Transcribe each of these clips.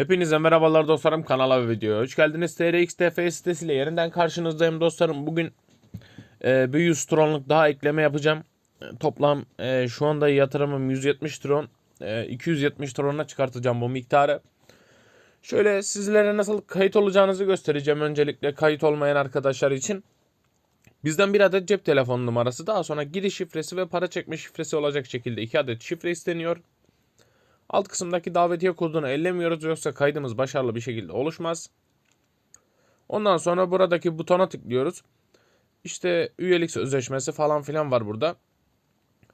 Hepinize merhabalar dostlarım kanala ve videoya hoş geldiniz. TRX TF sitesiyle yeniden karşınızdayım dostlarım. Bugün e, bir 100 tronluk daha ekleme yapacağım. E, toplam e, şu anda yatırımım 170 tron. E, 270 trona çıkartacağım bu miktarı. Şöyle sizlere nasıl kayıt olacağınızı göstereceğim. Öncelikle kayıt olmayan arkadaşlar için. Bizden bir adet cep telefonu numarası daha sonra giriş şifresi ve para çekme şifresi olacak şekilde iki adet şifre isteniyor. Alt kısımdaki davetiye kodunu ellemiyoruz yoksa kaydımız başarılı bir şekilde oluşmaz. Ondan sonra buradaki butona tıklıyoruz. İşte üyelik sözleşmesi falan filan var burada.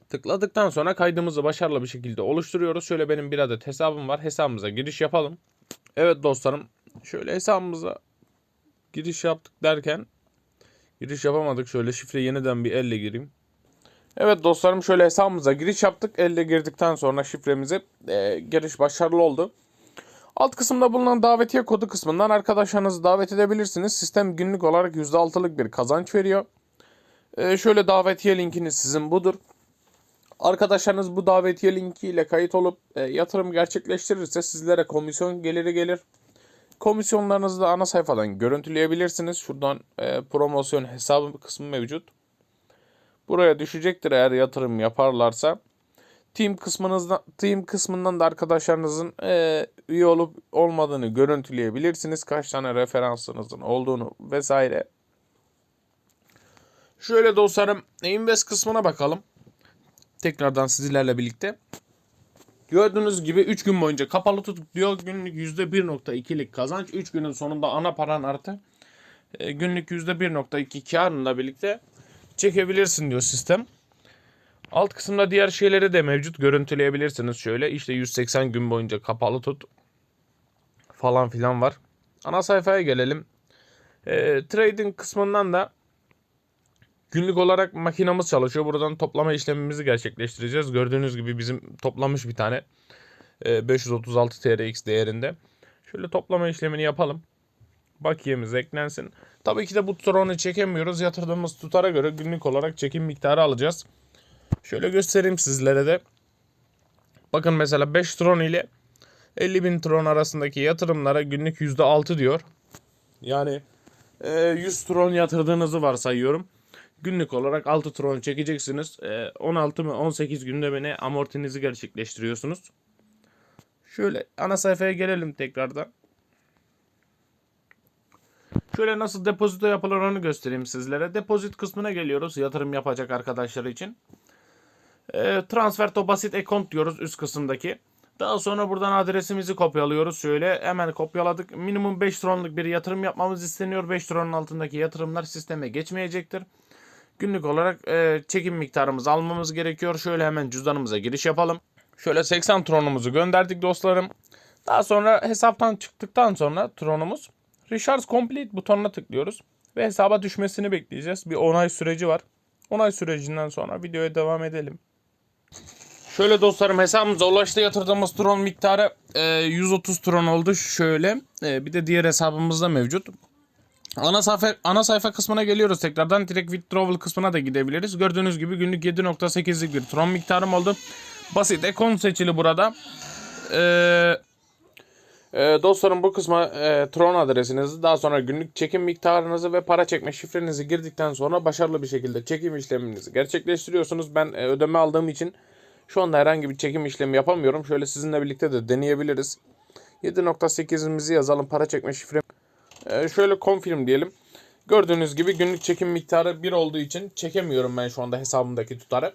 Tıkladıktan sonra kaydımızı başarılı bir şekilde oluşturuyoruz. Şöyle benim bir adet hesabım var. Hesabımıza giriş yapalım. Evet dostlarım. Şöyle hesabımıza giriş yaptık derken giriş yapamadık. Şöyle şifre yeniden bir elle gireyim. Evet dostlarım şöyle hesabımıza giriş yaptık. Elle girdikten sonra şifremize e, giriş başarılı oldu. Alt kısımda bulunan davetiye kodu kısmından arkadaşlarınızı davet edebilirsiniz. Sistem günlük olarak %6'lık bir kazanç veriyor. E, şöyle davetiye linkiniz sizin budur. Arkadaşlarınız bu davetiye linkiyle kayıt olup e, yatırım gerçekleştirirse sizlere komisyon geliri gelir. Komisyonlarınızı da ana sayfadan görüntüleyebilirsiniz. Şuradan e, promosyon hesabı kısmı mevcut. Buraya düşecektir eğer yatırım yaparlarsa. Team kısmınızdan team kısmından da arkadaşlarınızın e, üye olup olmadığını görüntüleyebilirsiniz. Kaç tane referansınızın olduğunu vesaire. Şöyle dostlarım invest kısmına bakalım. Tekrardan sizlerle birlikte. Gördüğünüz gibi 3 gün boyunca kapalı tutup diyor günlük %1.2'lik kazanç. 3 günün sonunda ana paran artı. Günlük %1.2 karınla birlikte çekebilirsin diyor sistem. Alt kısımda diğer şeyleri de mevcut görüntüleyebilirsiniz şöyle. İşte 180 gün boyunca kapalı tut falan filan var. Ana sayfaya gelelim. E, trading kısmından da günlük olarak makinamız çalışıyor. Buradan toplama işlemimizi gerçekleştireceğiz. Gördüğünüz gibi bizim toplamış bir tane e, 536 TRX değerinde. Şöyle toplama işlemini yapalım. Bakiyemiz eklensin. Tabii ki de bu tronu çekemiyoruz. Yatırdığımız tutara göre günlük olarak çekim miktarı alacağız. Şöyle göstereyim sizlere de. Bakın mesela 5 tron ile 50 bin tron arasındaki yatırımlara günlük %6 diyor. Yani e, 100 tron yatırdığınızı varsayıyorum. Günlük olarak 6 tron çekeceksiniz. E, 16 mı 18 günde beni amortinizi gerçekleştiriyorsunuz. Şöyle ana sayfaya gelelim tekrardan. Şöyle nasıl depozito yapılır onu göstereyim sizlere. Depozit kısmına geliyoruz yatırım yapacak arkadaşlar için. E, transfer to basit account diyoruz üst kısımdaki. Daha sonra buradan adresimizi kopyalıyoruz. Şöyle hemen kopyaladık. Minimum 5 tronluk bir yatırım yapmamız isteniyor. 5 tronun altındaki yatırımlar sisteme geçmeyecektir. Günlük olarak e, çekim miktarımızı almamız gerekiyor. Şöyle hemen cüzdanımıza giriş yapalım. Şöyle 80 tronumuzu gönderdik dostlarım. Daha sonra hesaptan çıktıktan sonra tronumuz Recharge Complete butonuna tıklıyoruz. Ve hesaba düşmesini bekleyeceğiz. Bir onay süreci var. Onay sürecinden sonra videoya devam edelim. Şöyle dostlarım hesabımıza ulaştı yatırdığımız tron miktarı e, 130 tron oldu. Şöyle e, bir de diğer hesabımızda mevcut. Ana sayfa, ana sayfa kısmına geliyoruz tekrardan. Direkt withdrawal kısmına da gidebiliriz. Gördüğünüz gibi günlük 7.8'lik bir tron miktarım oldu. Basit ekon seçili burada. Eee ee, dostlarım bu kısma e, Tron adresinizi daha sonra günlük çekim miktarınızı ve para çekme şifrenizi girdikten sonra başarılı bir şekilde çekim işleminizi gerçekleştiriyorsunuz. Ben e, ödeme aldığım için şu anda herhangi bir çekim işlemi yapamıyorum. Şöyle sizinle birlikte de deneyebiliriz. 7.8'imizi yazalım para çekme şifre. E, şöyle confirm diyelim. Gördüğünüz gibi günlük çekim miktarı 1 olduğu için çekemiyorum ben şu anda hesabımdaki tutarı.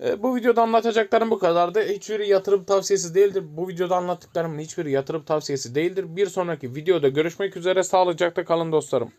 E, bu videoda anlatacaklarım bu kadardı. Hiçbiri yatırım tavsiyesi değildir. Bu videoda anlattıklarımın hiçbiri yatırım tavsiyesi değildir. Bir sonraki videoda görüşmek üzere. Sağlıcakla kalın dostlarım.